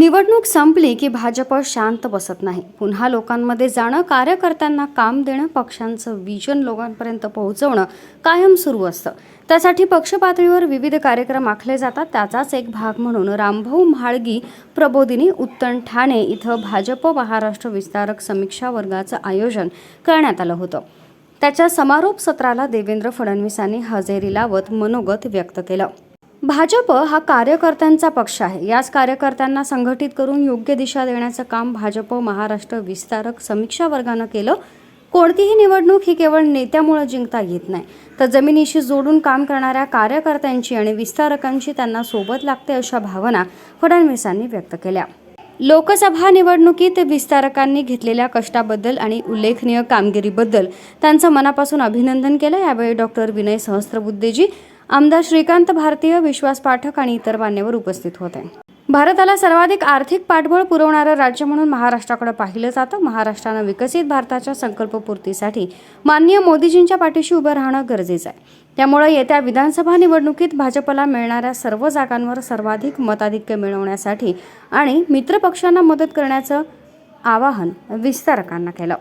निवडणूक संपली की भाजप शांत बसत नाही. पुन्हा लोकांमध्ये जाणं कार्यकर्त्यांना काम देणं पक्षांचं विजन लोकांपर्यंत पोहोचवणं कायम सुरू असतं. त्यासाठी पक्षपातळीवर विविध कार्यक्रम आखले जातात. त्याचाच एक भाग म्हणून रामभाऊ म्हाळगी प्रबोधिनी उत्तन ठाणे इथं भाजप महाराष्ट्र विस्तारक समीक्षा वर्गाचं आयोजन करण्यात आलं होतं. त्याच्या समारोप सत्राला देवेंद्र फडणवीसांनी हजेरी लावत मनोगत व्यक्त केलं. भाजप हा कार्यकर्त्यांचा पक्ष आहे. याच कार्यकर्त्यांना संघटित करून योग्य दिशा देण्याचं काम भाजप महाराष्ट्र विस्तारक समीक्षा वर्गानं केलं. कोणतीही निवडणूक ही केवळ नेत्यामुळे जिंकता येत नाही. तर जमिनीशी जोडून काम करणाऱ्या कार्यकर्त्यांची आणि विस्तारकांची त्यांना सोबत लागते अशा भावना फडणवीसांनी व्यक्त केल्या. लोकसभा निवडणुकीत विस्तारकांनी घेतलेल्या कष्टाबद्दल आणि उल्लेखनीय कामगिरीबद्दल त्यांचं मनापासून अभिनंदन केलं. यावेळी डॉक्टर विनय सहस्त्रबुद्धेजी आमदार श्रीकांत भारतीय विश्वास पाठक आणि इतर मान्यवर उपस्थित होते भारताला सर्वाधिक आर्थिक पाठबळ पुरवणारं राज्य म्हणून महाराष्ट्राकडे पाहिलं जातं. महाराष्ट्रानं विकसित भारताच्या संकल्पपूर्तीसाठी माननीय मोदीजींच्या पाठीशी उभं राहणं गरजेचं आहे. त्यामुळे येत्या विधानसभा निवडणुकीत भाजपला मिळणाऱ्या सर्व जागांवर सर्वाधिक मताधिक्य मिळवण्यासाठी आणि मित्रपक्षांना मदत करण्याचं आवाहन विस्तारकांना केलं.